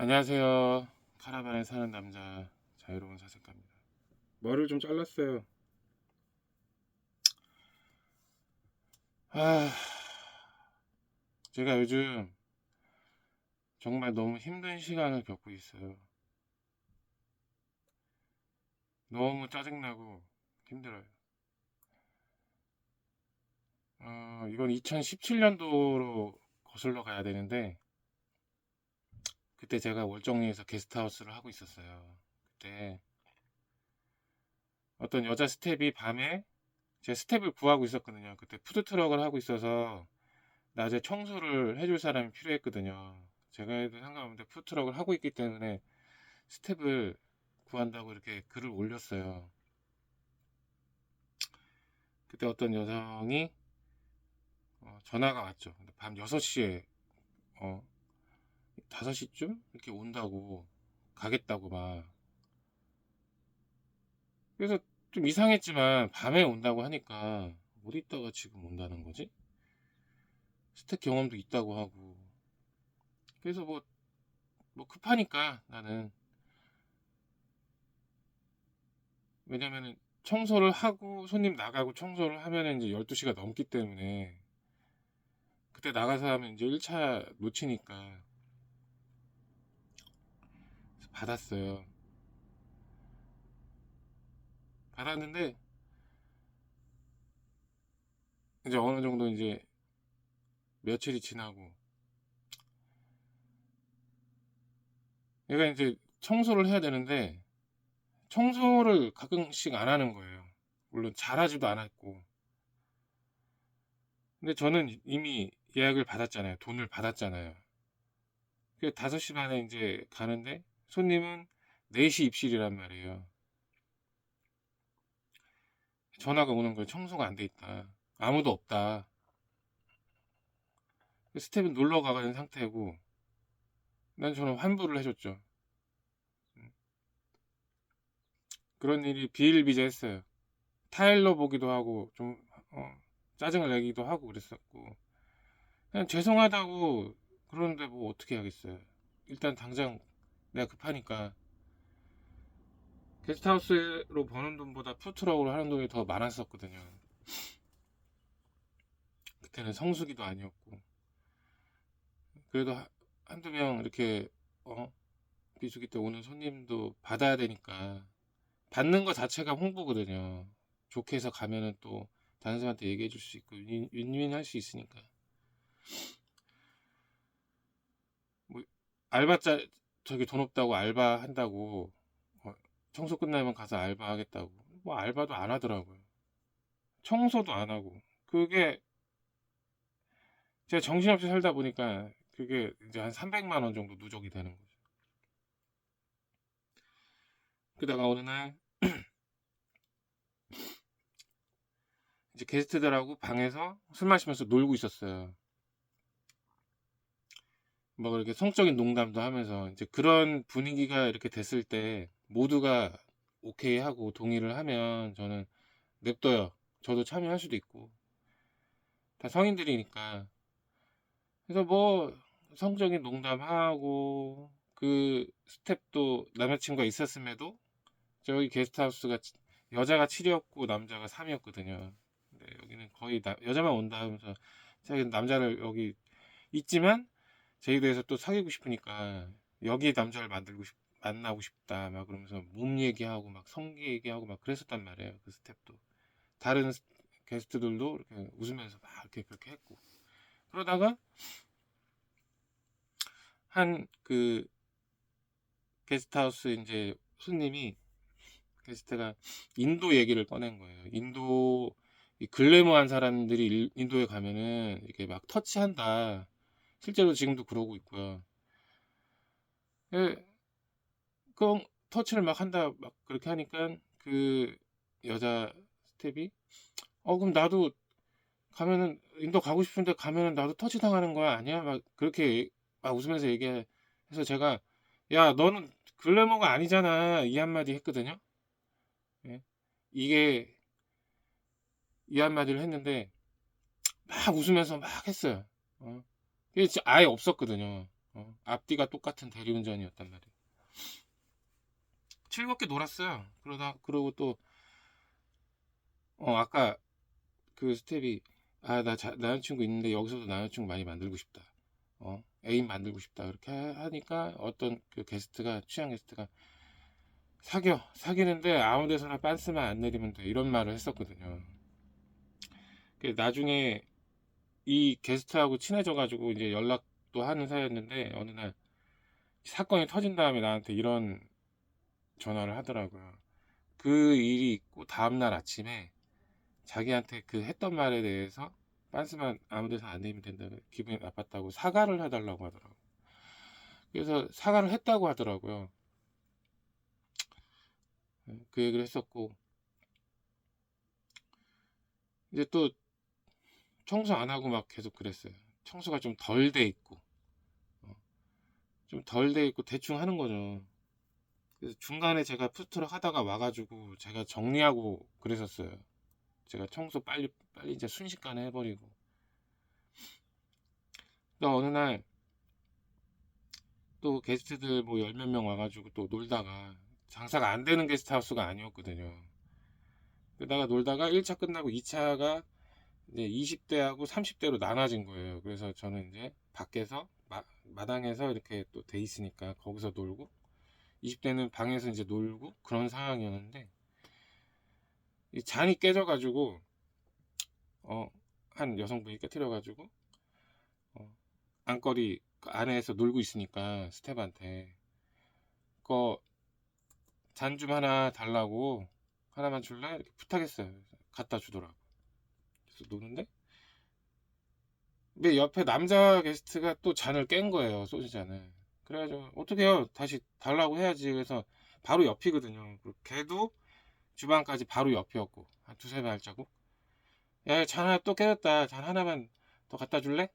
안녕하세요. 카라반에 사는 남자 자유로운 사색가입니다. 머리를 좀 잘랐어요. 아, 제가 요즘 정말 너무 힘든 시간을 겪고 있어요. 너무 짜증나고 힘들어요. 어, 이건 2017년도로 거슬러 가야 되는데, 그때 제가 월정리에서 게스트하우스를 하고 있었어요. 그때 어떤 여자 스텝이 밤에 제 스텝을 구하고 있었거든요. 그때 푸드트럭을 하고 있어서 낮에 청소를 해줄 사람이 필요했거든요. 제가 해도 상관없는데 푸드트럭을 하고 있기 때문에 스텝을 구한다고 이렇게 글을 올렸어요. 그때 어떤 여성이 어, 전화가 왔죠. 밤 6시에 어, 5시쯤 이렇게 온다고 가겠다고 막. 그래서 좀 이상했지만 밤에 온다고 하니까 어디 있다가 지금 온다는 거지? 스택 경험도 있다고 하고. 그래서 뭐, 뭐 급하니까 나는. 왜냐면은 청소를 하고 손님 나가고 청소를 하면은 이제 12시가 넘기 때문에 그때 나가서 하면 이제 1차 놓치니까 받았어요. 받았는데 이제 어느 정도 이제 며칠이 지나고 얘가 이제 청소를 해야 되는데 청소를 가끔씩 안 하는 거예요. 물론 잘하지도 않았고 근데 저는 이미 예약을 받았잖아요. 돈을 받았잖아요. 그 5시 반에 이제 가는데 손님은 4시 입실이란 말이에요. 전화가 오는 거예요. 청소가 안 돼 있다. 아무도 없다. 스텝은 놀러 가는 상태고, 난 저는 환불을 해줬죠. 음. 그런 일이 비일비재했어요. 타일러 보기도 하고, 좀, 어, 짜증을 내기도 하고 그랬었고, 그냥 죄송하다고 그러는데 뭐 어떻게 하겠어요. 일단 당장 내가 급하니까. 게스트하우스로 버는 돈보다 푸트럭으로 하는 돈이 더 많았었거든요. 그때는 성수기도 아니었고. 그래도 하- 한두 명 이렇게 어? 비수기 때 오는 손님도 받아야 되니까. 받는 거 자체가 홍보거든요. 좋게 해서 가면은 또 다른 사람한테 얘기해 줄 수 있고 윈- 윈윈할 수 있으니까. 뭐 알바자 저기 돈 없다고 알바 한다고 어, 청소 끝나면 가서 알바 하겠다고 뭐 알바도 안 하더라고요. 청소도 안 하고 그게 제가 정신없이 살다 보니까 그게 이제 한 300만 원 정도 누적이 되는 거죠. 그러다가 어느 날 이제 게스트들하고 방에서 술 마시면서 놀고 있었어요. 뭐 이렇게 성적인 농담도 하면서 이제 그런 분위기가 이렇게 됐을 때 모두가 오케이 하고 동의를 하면 저는 냅둬요. 저도 참여할 수도 있고 다 성인들이니까 그래서 뭐 성적인 농담하고 그 스텝도 남자친구가 있었음에도 저기 게스트하우스가 치- 여자가 7이었고 남자가 3이었거든요. 근데 여기는 거의 나- 여자만 온다 하면서 자기 남자를 여기 있지만 대해서 또 사귀고 싶으니까 여기 남자를 만들고 싶, 만나고 싶다. 막 그러면서 몸 얘기하고 막 성기 얘기하고 막 그랬었단 말이에요 그 스텝도. 다른 스- 게스트들도 이렇게 웃으면서 막 이렇게 그렇게 했고. 그러다가 한 그 게스트하우스 이제 손님이 게스트가 인도 얘기를 꺼낸 거예요. 인도 이 글래머한 사람들이 일- 인도에 가면은 이렇게 막 터치한다 실제로 지금도 그러고 있고요. 예, 그 터치를 막 한다 막 그렇게 하니까 그 여자 스텝이 어 그럼 나도 가면은 인도 가고 싶은데 가면은 나도 터치 당하는 거야 아니야? 막 그렇게 막 웃으면서 얘기해서 제가 야 너는 글래머가 아니잖아 이 한마디 했거든요. 예, 이게 이 한마디를 했는데 막 웃으면서 막 했어요. 어. 이게 아예 없었거든요. 어, 앞뒤가 똑같은 대리운전이었단 말이에요. 즐겁게 놀았어요. 그러다 그러고 또 어, 아까 그 스텝이 아, 나 남자친구 있는데 여기서도 남자친구 많이 만들고 싶다. 어, 애인 만들고 싶다. 그렇게 하- 하니까 어떤 그 게스트가 취향 게스트가 사겨 사귀는데 아무 데서나 빤스만 안 내리면 돼 이런 말을 했었거든요. 그 나중에 이 게스트하고 친해져가지고 이제 연락도 하는 사이였는데 어느 날 사건이 터진 다음에 나한테 이런 전화를 하더라고요. 그 일이 있고 다음날 아침에 자기한테 그 했던 말에 대해서 빤스만 아무 데서 안 내면 된다 기분이 나빴다고 사과를 해달라고 하더라고요. 그래서 사과를 했다고 하더라고요. 그 얘기를 했었고 이제 또 청소 안 하고 막 계속 그랬어요. 청소가 좀 덜 돼 있고 좀덜 돼 있고 대충 하는 거죠. 그래서 중간에 제가 푸트럭 하다가 와가지고 제가 정리하고 그랬었어요. 제가 청소 빨리 빨리 이제 순식간에 해버리고. 또 어느 날 또 게스트들 뭐 열 몇 명 와가지고 또 놀다가 장사가 안 되는 게스트하우스가 아니었거든요. 그러다가 놀다가 1차 끝나고 2차가 이제 20대하고 30대로 나눠진 거예요. 그래서 저는 이제 밖에서 마, 마당에서 이렇게 또 돼 있으니까 거기서 놀고 20대는 방에서 이제 놀고 그런 상황이었는데 이 잔이 깨져가지고 어, 한 여성분이 깨뜨려가지고 어, 안거리 그 안에서 놀고 있으니까 스텝한테 그거 잔좀 하나 달라고 하나만 줄래? 이렇게 부탁했어요. 갖다 주더라고. 노는데 근데 옆에 남자 게스트가 또 잔을 깬 거예요. 소주 잔을. 그래가지고 어떻게 해요? 다시 달라고 해야지. 그래서 바로 옆이거든요. 걔도 주방까지 바로 옆이었고 한 두세 발자국. 야, 잔 하나 또 깨졌다. 잔 하나만 더 갖다 줄래?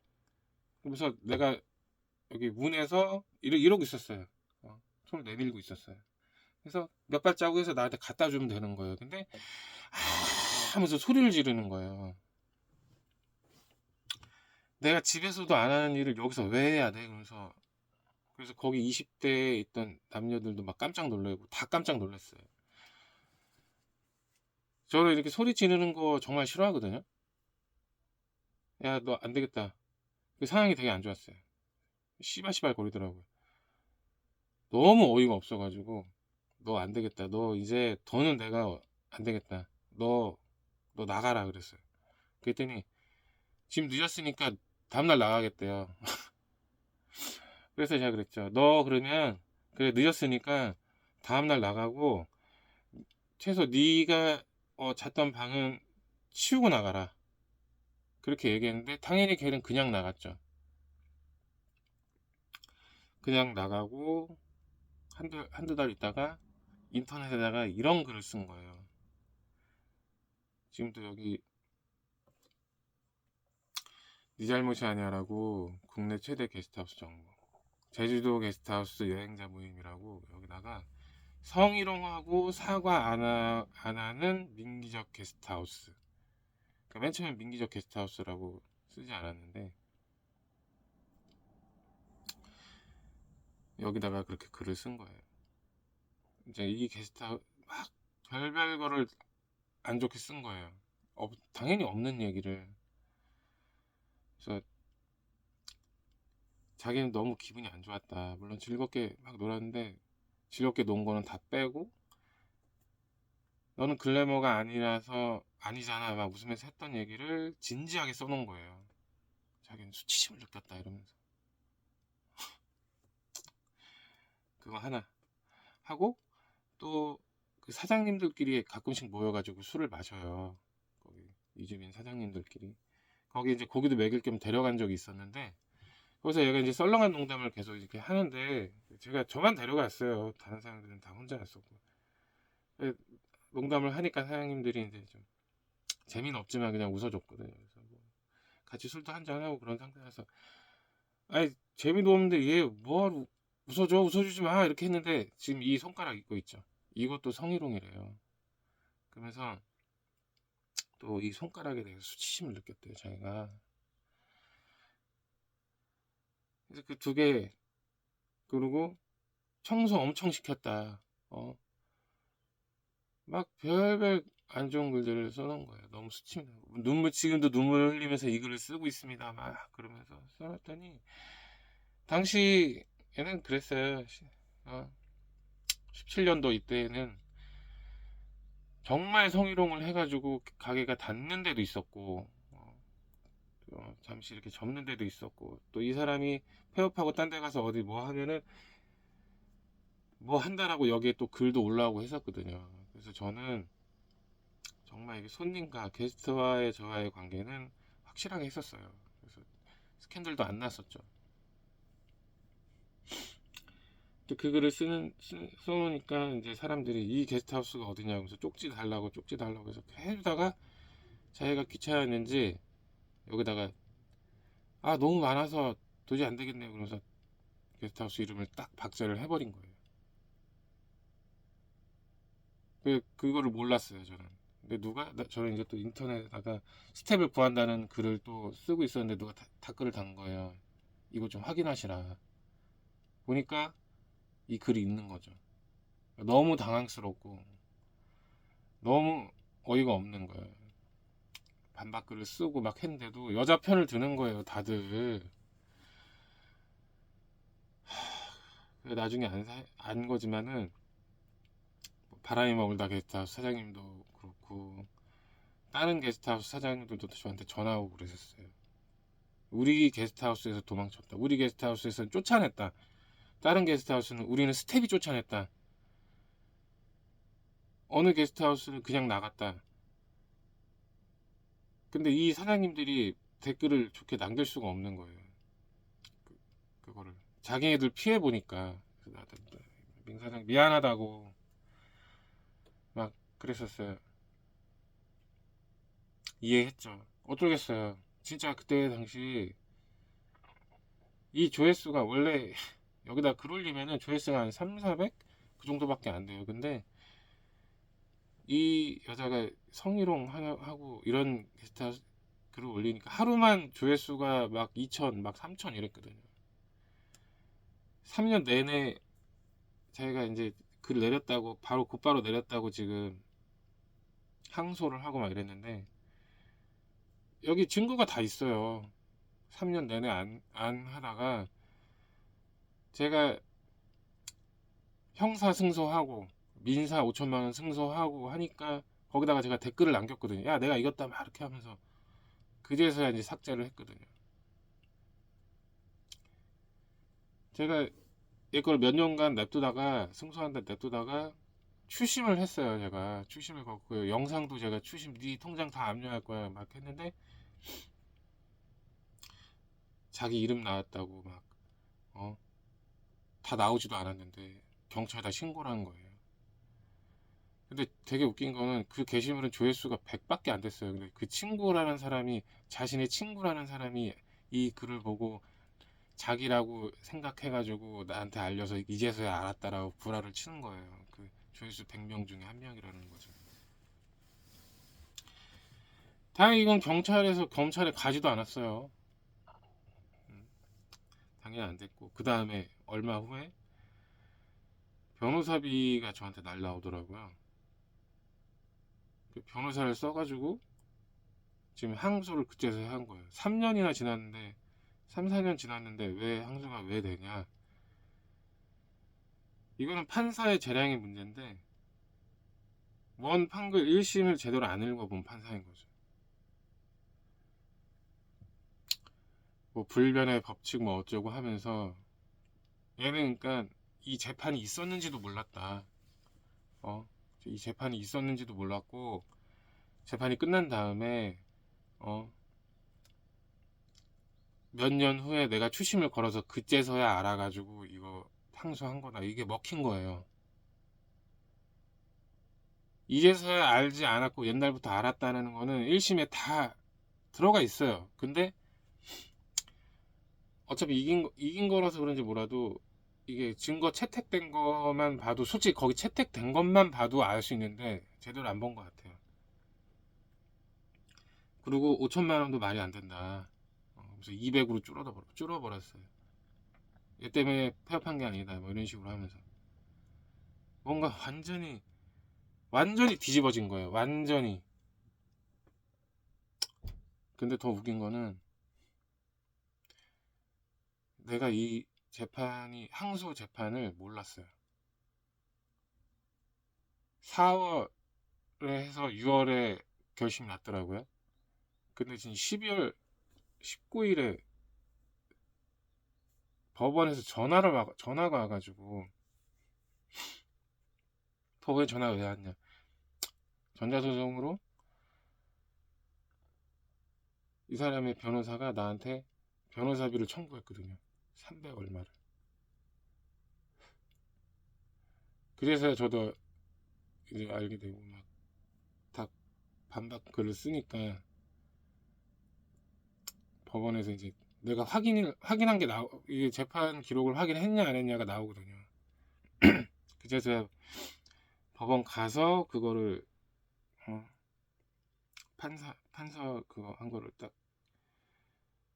그러면서 내가 여기 문에서 이러, 이러고 있었어요. 어, 손을 내밀고 있었어요. 그래서 몇 발자국에서 나한테 갖다 주면 되는 거예요. 근데 아 하면서 소리를 지르는 거예요. 내가 집에서도 안 하는 일을 여기서 왜 해야 돼? 그러면서 그래서 거기 20대에 있던 남녀들도 막 깜짝 놀라고 다 깜짝 놀랐어요. 저는 이렇게 소리 지르는 거 정말 싫어하거든요. 야, 너 안 되겠다. 그 상황이 되게 안 좋았어요. 씨발씨발 거리더라고요. 너무 어이가 없어가지고 너 안 되겠다. 너 이제 더는 내가 안 되겠다. 너, 너 나가라 그랬어요. 그랬더니 지금 늦었으니까 다음날 나가겠대요. 그래서 제가 그랬죠. 너 그러면 그래 늦었으니까 다음날 나가고 최소 네가 어, 잤던 방은 치우고 나가라. 그렇게 얘기했는데 당연히 걔는 그냥 나갔죠. 그냥 나가고 한두, 한두 달 있다가 인터넷에다가 이런 글을 쓴 거예요. 지금도 여기 네 잘못이 아니야라고 국내 최대 게스트하우스 정보 제주도 게스트하우스 여행자 모임이라고 여기다가 성희롱하고 사과 안, 하, 안 하는 민기적 게스트하우스 그러니까 맨 처음에 민기적 게스트하우스라고 쓰지 않았는데 여기다가 그렇게 글을 쓴 거예요. 이제 이 게스트하우스 막 별별 거를 안 좋게 쓴 거예요. 어, 당연히 없는 얘기를. 그래서 자기는 너무 기분이 안 좋았다. 물론 즐겁게 막 놀았는데 즐겁게 논 거는 다 빼고 너는 글래머가 아니라서 아니잖아 막 웃으면서 했던 얘기를 진지하게 써놓은 거예요. 자기는 수치심을 느꼈다 이러면서 그거 하나 하고 또 그 사장님들끼리 가끔씩 모여가지고 술을 마셔요. 거기 이주민 사장님들끼리 거기 이제 고기도 먹일 겸 데려간 적이 있었는데 거기서 얘가 이제 썰렁한 농담을 계속 이렇게 하는데 제가 저만 데려갔어요. 다른 사람들은 다 혼자 갔었고 예, 농담을 하니까 사장님들이 이제 좀 재미는 없지만 그냥 웃어줬거든요. 그래서 뭐 같이 술도 한잔 하고 그런 상태라서 아니 재미도 없는데 얘 뭐하러 웃어줘 웃어주지 마 이렇게 했는데 지금 이 손가락 입고 있죠. 이것도 성희롱이래요. 그러면서 또 이 손가락에 대해서 수치심을 느꼈대요. 자기가. 그래서 그 두 개 그리고 청소 엄청 시켰다. 어. 막 별별 안 좋은 글들을 써놓은 거예요. 너무 수치나. 눈물, 지금도 눈물 흘리면서 이 글을 쓰고 있습니다. 막 그러면서 써놨더니, 당시에는 그랬어요. 시- 어, 17년도 이때에는 정말 성희롱을 해가지고 가게가 닫는 데도 있었고, 어, 어, 잠시 이렇게 접는 데도 있었고, 또 이 사람이 폐업하고 딴 데 가서 어디 뭐 하면은, 뭐 한다라고 여기에 또 글도 올라오고 했었거든요. 그래서 저는 정말 이게 손님과 게스트와의 저와의 관계는 확실하게 했었어요. 그래서 스캔들도 안 났었죠. 근데 그 글을 쓰는 쓰- 써놓으니까 이제 사람들이 이 게스트하우스가 어디냐 하면서 쪽지 달라고 쪽지 달라고 해서 해주다가 자기가 귀찮았는지 여기다가 아 너무 많아서 도저히 안 되겠네요 그러면서 게스트하우스 이름을 딱 박제를 해버린 거예요. 그 그거를 몰랐어요 저는. 근데 누가 나- 저는 이제 또 인터넷에다가 스텝을 구한다는 글을 또 쓰고 있었는데 누가 다- 댓글을 단 거예요. 이거 좀 확인하시라. 보니까 이 글이 있는 거죠. 너무 당황스럽고 너무 어이가 없는 거예요. 반박글을 쓰고 막 했는데도 여자 편을 드는 거예요, 다들. 하, 나중에 안, 사, 안 거지만은 뭐 바람이 머물다 게스트하우스 사장님도 그렇고 다른 게스트하우스 사장님들도 저한테 전화 오고 그러셨어요. 우리 게스트하우스에서 도망쳤다. 우리 게스트하우스에서는 쫓아냈다. 다른 게스트하우스는 우리는 스텝이 쫓아냈다. 어느 게스트하우스는 그냥 나갔다. 근데 이 사장님들이 댓글을 좋게 남길 수가 없는 거예요. 그, 그거를 자기네들 피해 보니까 민 사장 미안하다고 막 그랬었어요. 이해했죠. 어쩌겠어요. 진짜 그때 당시 이 조회수가 원래 여기다 글 올리면은 조회수가 한 3, 400? 그 정도밖에 안 돼요. 근데 이 여자가 성희롱 하고 이런 게스트 글을 올리니까 하루만 조회수가 막 2천, 막 3천 이랬거든요. 3년 내내 자기가 이제 글 내렸다고 바로 곧바로 내렸다고 지금 항소를 하고 막 이랬는데 여기 증거가 다 있어요. 3년 내내 안, 안 하다가 제가 형사 승소하고 민사 5천만 원 승소하고 하니까 거기다가 제가 댓글을 남겼거든요. 야, 내가 이겼다 막 이렇게 하면서 그제서야 이제 삭제를 했거든요. 제가 이걸 몇 년간 냅두다가 승소한다 냅두다가 추심을 했어요. 제가 추심을 걷고요. 영상도 제가 추심 네 통장 다 압류할 거야 막 했는데 자기 이름 나왔다고 막 어? 다 나오지도 않았는데 경찰에 다 신고를 한 거예요. 근데 되게 웃긴 거는 그 게시물은 조회수가 100밖에 안 됐어요. 근데 그 친구라는 사람이 자신의 친구라는 사람이 이 글을 보고 자기라고 생각해가지고 나한테 알려서 이제서야 알았다라고 구라를 치는 거예요. 그 조회수 100명 중에 한 명이라는 거죠. 다행히 이건 경찰에서 검찰에 가지도 않았어요. 음, 당연히 안 됐고 그 다음에 얼마 후에 변호사비가 저한테 날라오더라고요. 그 변호사를 써가지고 지금 항소를 그때서야 한 거예요. 3년이나 지났는데 3, 4년 지났는데 왜 항소가 왜 되냐? 이거는 판사의 재량의 문제인데 원 판결 1심을 제대로 안 읽어본 판사인 거죠. 뭐 불변의 법칙 뭐 어쩌고 하면서 얘는 그러니까 이 재판이 있었는지도 몰랐다. 어? 이 재판이 있었는지도 몰랐고 재판이 끝난 다음에 어? 몇 년 후에 내가 추심을 걸어서 그제서야 알아가지고 이거 항소한 거다. 이게 먹힌 거예요. 이제서야 알지 않았고 옛날부터 알았다는 거는 1심에 다 들어가 있어요. 근데 어차피 이긴, 거- 이긴 거라서 그런지 몰라도 이게 증거 채택된 것만 봐도 솔직히 거기 채택된 것만 봐도 알 수 있는데 제대로 안 본 것 같아요. 그리고 5천만 원도 말이 안 된다. 어, 그래서 200으로 줄어버렸어요. 얘 때문에 폐업한 게 아니다. 뭐 이런 식으로 하면서 뭔가 완전히 완전히 뒤집어진 거예요. 완전히. 근데 더 웃긴 거는 내가 이 재판이 항소 재판을 몰랐어요. 4월에 해서 6월에 결심이 났더라고요. 근데 지금 12월 19일에 법원에서 전화를 와, 전화가 와가지고 법원에 전화가 왜 왔냐? 전자소송으로 이 사람의 변호사가 나한테 변호사비를 청구했거든요. 300 얼마를. 그래서 저도 이제 알게 되고 막 다 반박 글을 쓰니까 법원에서 이제 내가 확인을 확인한 게 나오 이게 재판 기록을 확인했냐 안 했냐가 나오거든요. 그래서 법원 가서 그거를 어, 판사 판사 그거 한 거를 딱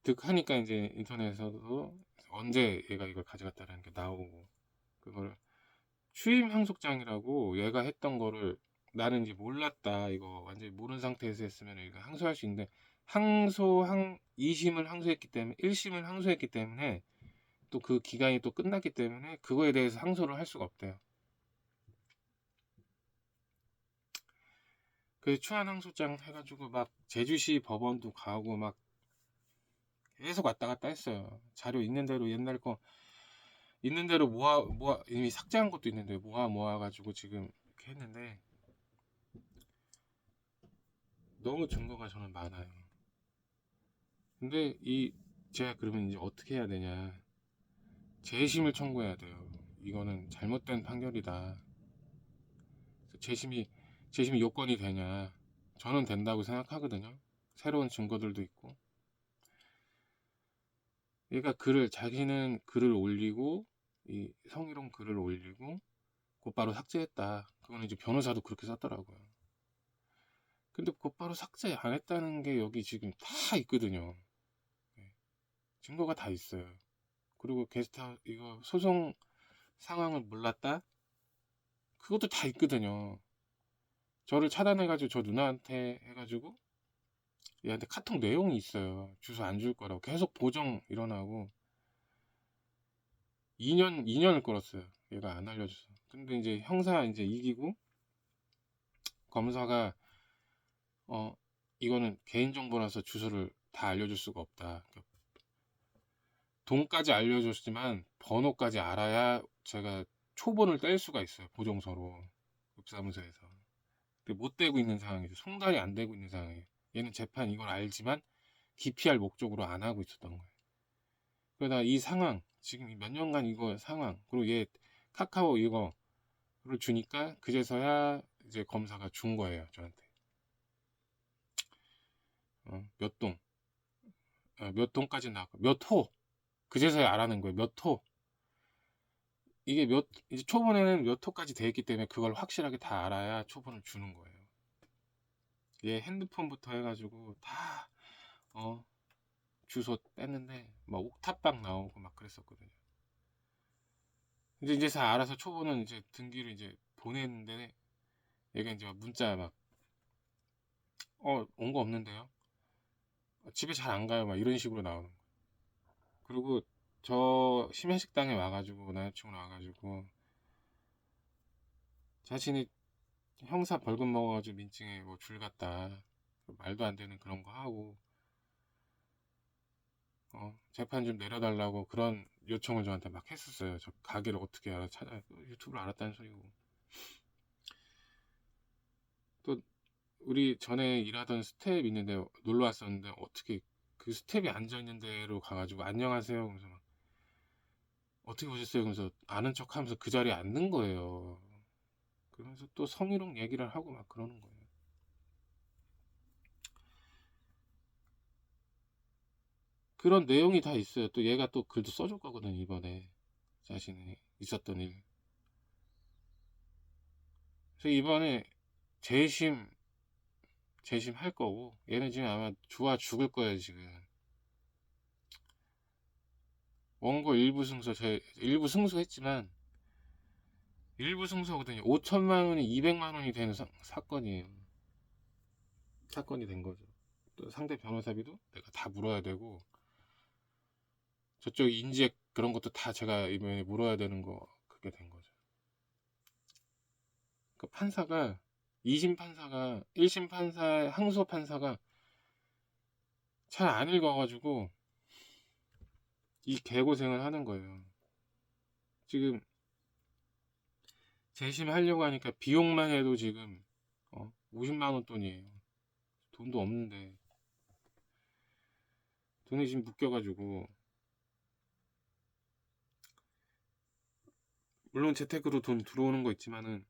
득하니까 이제 인터넷에서도 언제 얘가 이걸 가져갔다라는 게 나오고 그거를 추임 항속장이라고 얘가 했던 거를 나는 이제 몰랐다 이거 완전히 모르는 상태에서 했으면 이거 항소할 수 있는데 항소 항 2심을 항소했기 때문에 1심을 항소했기 때문에 또 그 기간이 또 끝났기 때문에 그거에 대해서 항소를 할 수가 없대요. 그래서 추한 항소장 해가지고 막 제주시 법원도 가고 막 계속 왔다 갔다 했어요. 자료 있는 대로 옛날 거 있는 대로 모아 모아 이미 삭제한 것도 있는데 모아 모아 가지고 지금 이렇게 했는데 너무 증거가 저는 많아요. 근데 이 제가 그러면 이제 어떻게 해야 되냐? 재심을 청구해야 돼요. 이거는 잘못된 판결이다. 재심이 재심이 요건이 되냐? 저는 된다고 생각하거든요. 새로운 증거들도 있고. 얘가 글을 자기는 글을 올리고 이 성희롱 글을 올리고 곧바로 삭제했다. 그거는 이제 변호사도 그렇게 썼더라고요. 근데 곧바로 삭제 안 했다는 게 여기 지금 다 있거든요. 네. 증거가 다 있어요. 그리고 게스트 이거 소송 상황을 몰랐다? 그것도 다 있거든요. 저를 차단해가지고 저 누나한테 해가지고 얘한테 카톡 내용이 있어요. 주소 안 줄 거라고 계속 보정 일어나고 2년 2년을 끌었어요. 얘가 안 알려줘서. 근데 이제 형사 이제 이기고 검사가 어 이거는 개인 정보라서 주소를 다 알려줄 수가 없다. 돈까지 알려줬지만 번호까지 알아야 제가 초본을 뗄 수가 있어요. 보정서로 읍사무소에서. 근데 못 대고 있는 상황이죠. 송달이 안 되고 있는 상황이에요. 얘는 재판 이걸 알지만 기피할 목적으로 안 하고 있었던 거예요. 그러다 이 상황, 지금 몇 년간 이거 상황, 그리고 얘 카카오 이거를 주니까 그제서야 이제 검사가 준 거예요, 저한테. 어, 몇 동, 어, 몇 동까지 나왔고, 몇 호, 그제서야 알아낸 거예요, 몇 호. 이게 몇, 이제 초본에는 몇 호까지 돼 있기 때문에 그걸 확실하게 다 알아야 초본을 주는 거예요. 얘 핸드폰부터 해가지고 다, 어, 주소 뺐는데, 막 옥탑방 나오고 막 그랬었거든요. 이제 이제 다 알아서 초보는 이제 등기를 이제 보냈는데, 얘가 이제 막 문자 막, 어, 온 거 없는데요? 집에 잘 안 가요. 막 이런 식으로 나오는 거예요. 그리고 저 심야식당에 와가지고, 남자친구 와가지고, 자신이 형사 벌금 먹어가지고 민증에 뭐 줄 갔다. 말도 안 되는 그런 거 하고, 어, 재판 좀 내려달라고 그런 요청을 저한테 막 했었어요. 저 가게를 어떻게 알아 찾아 유튜브를 알았다는 소리고. 또 우리 전에 일하던 스텝 있는데 놀러 왔었는데 어떻게 그 스텝이 앉아 있는 데로 가가지고 안녕하세요. 그러면서 막 어떻게 오셨어요? 그러면서 아는 척하면서 그 자리에 앉는 거예요. 그러면서 또 성희롱 얘기를 하고 막 그러는 거예요. 그런 내용이 다 있어요. 또 얘가 또 글도 써줄 거거든 이번에 자신이 있었던 일. 그래서 이번에 재심 재심 할 거고 얘는 지금 아마 좋아 죽을 거예요 지금. 원고 일부 승소 제 일부 승소했지만 일부 승소거든요. 5천만 원이 200만 원이 되는 사, 사건이에요. 사건이 된 거죠. 또 상대 변호사비도 내가 다 물어야 되고 저쪽 인지액 그런 것도 다 제가 이번에 물어야 되는 거 그게 된 거죠. 그 판사가 2심 판사가 1심 판사 항소 판사가 잘 안 읽어가지고 이 개고생을 하는 거예요. 지금 재심 하려고 하니까 비용만 해도 지금 어, 50만 원 돈이에요. 돈도 없는데 돈이 지금 묶여가지고 물론 재테크로 돈 들어오는 거 있지만은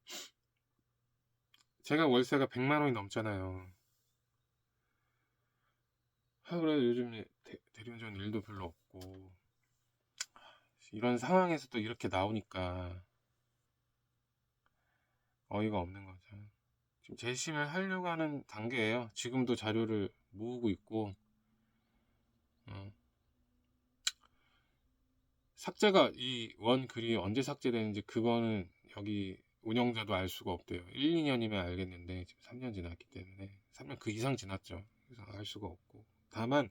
제가 월세가 100만 원이 넘잖아요. 아, 그래도 요즘 대, 대리운전 일도 별로 없고 이런 상황에서 또 이렇게 나오니까 어이가 없는 거죠. 지금 재심을 하려고 하는 단계예요. 지금도 자료를 모으고 있고 어. 삭제가 이 원 글이 언제 삭제되는지 그거는 여기 운영자도 알 수가 없대요. 1, 2년이면 알겠는데 지금 3년 지났기 때문에 3년 그 이상 지났죠. 그래서 알 수가 없고 다만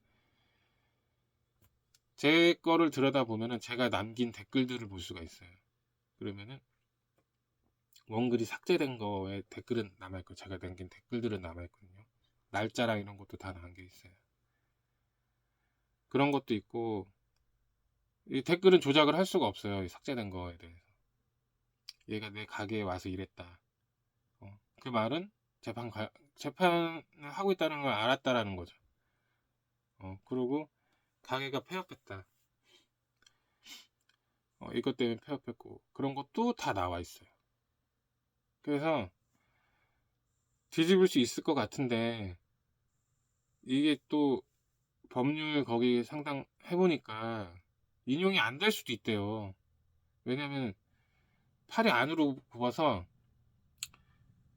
제 거를 들여다보면은 제가 남긴 댓글들을 볼 수가 있어요. 그러면은 원글이 삭제된 거에 댓글은 남아있고 제가 남긴 댓글들은 남아있거든요. 날짜랑 이런 것도 다 남겨 있어요. 그런 것도 있고 이 댓글은 조작을 할 수가 없어요. 이 삭제된 거에 대해서. 얘가 내 가게에 와서 일했다. 어, 그 말은 재판 가, 재판을 하고 있다는 걸 알았다라는 거죠. 어, 그리고 가게가 폐업했다. 어, 이것 때문에 폐업했고 그런 것도 다 나와 있어요. 그래서 뒤집을 수 있을 것 같은데 이게 또 법률 거기 상당 해보니까 인용이 안 될 수도 있대요. 왜냐면 팔이 안으로 굽어서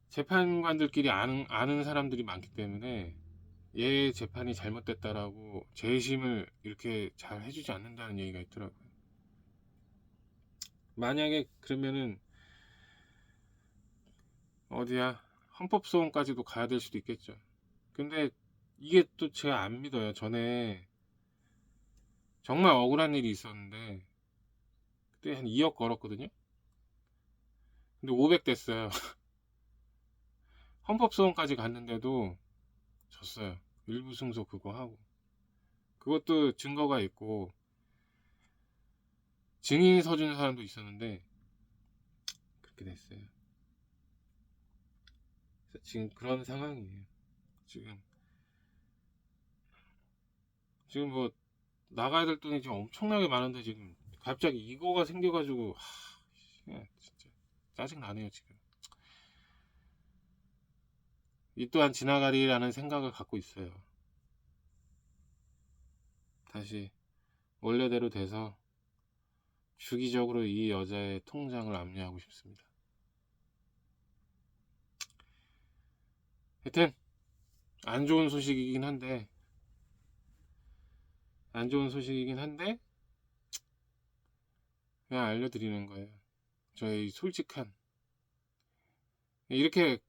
재판관들끼리 아는, 아는 사람들이 많기 때문에 얘 재판이 잘못됐다라고 재심을 이렇게 잘 해주지 않는다는 얘기가 있더라고요. 만약에 그러면은 어디야 헌법소원까지도 가야 될 수도 있겠죠. 근데 이게 또 제가 안 믿어요. 전에 정말 억울한 일이 있었는데 그때 한 2억 걸었거든요. 근데 500 됐어요. 헌법소원까지 갔는데도 졌어요. 일부 승소 그거 하고. 그것도 증거가 있고 증인 서준 사람도 있었는데 그렇게 됐어요. 지금 그런 상황이에요. 지금 지금 뭐 나가야 될 돈이 지금 엄청나게 많은데 지금 갑자기 이거가 생겨가지고 하, 진짜 짜증 나네요 지금. 이 또한 지나가리라는 생각을 갖고 있어요. 다시 원래대로 돼서 주기적으로 이 여자의 통장을 압류하고 싶습니다. 하여튼 안 좋은 소식이긴 한데 안 좋은 소식이긴 한데 그냥 알려드리는 거예요. 저의 솔직한 이렇게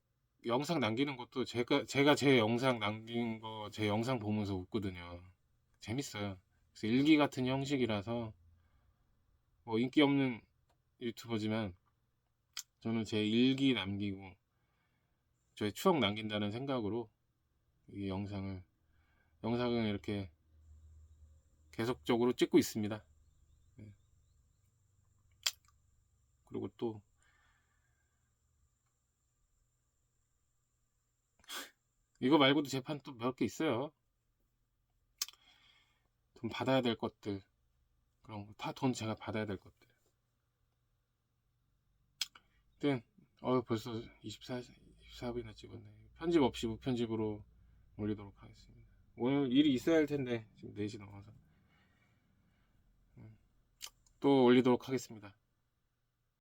영상 남기는 것도 제가 제가 제 영상 남긴 거 제 영상 보면서 웃거든요. 재밌어요. 그래서 일기 같은 형식이라서 뭐 인기 없는 유튜버지만 저는 제 일기 남기고 저의 추억 남긴다는 생각으로 이 영상을 영상을 이렇게 계속적으로 찍고 있습니다. 네. 그리고 또 이거 말고도 재판 또 몇 개 있어요. 돈 받아야 될 것들 그런 거 다 돈 제가 받아야 될 것들. 하여튼 어 벌써 24 24분이나 찍었네. 편집 없이 무편집으로 올리도록 하겠습니다. 오늘 일이 있어야 할 텐데 지금 4시 넘어서 음, 또 올리도록 하겠습니다.